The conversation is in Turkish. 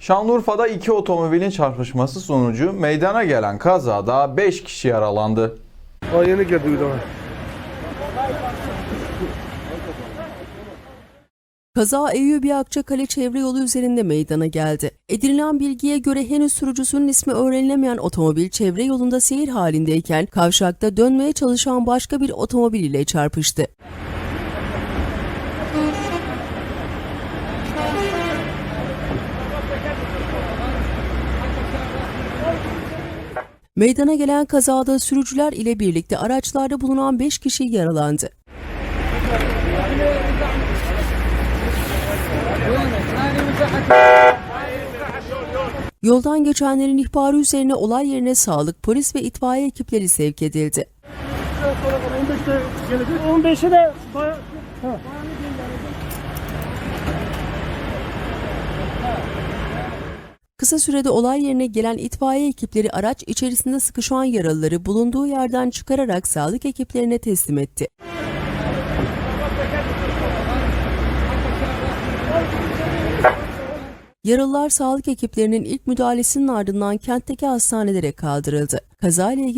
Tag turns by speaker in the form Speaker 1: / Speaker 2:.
Speaker 1: Şanlıurfa'da iki otomobilin çarpışması sonucu meydana gelen kazada 5 kişi yaralandı.
Speaker 2: Aa yeni geldi.
Speaker 3: Kaza Eyyubi Akçakale çevre yolu üzerinde meydana geldi. Edinilen bilgiye göre henüz sürücüsünün ismi öğrenilemeyen otomobil çevre yolunda seyir halindeyken kavşakta dönmeye çalışan başka bir otomobil ile çarpıştı. Meydana gelen kazada sürücüler ile birlikte araçlarda bulunan 5 kişi yaralandı. Yoldan geçenlerin ihbarı üzerine olay yerine sağlık, polis ve itfaiye ekipleri sevk edildi.
Speaker 4: 15'i de
Speaker 3: Kısa sürede olay yerine gelen itfaiye ekipleri araç içerisinde sıkışan yaralıları bulunduğu yerden çıkararak sağlık ekiplerine teslim etti. Yaralılar sağlık ekiplerinin ilk müdahalesinin ardından kentteki hastanelere kaldırıldı. Kazayla ilgili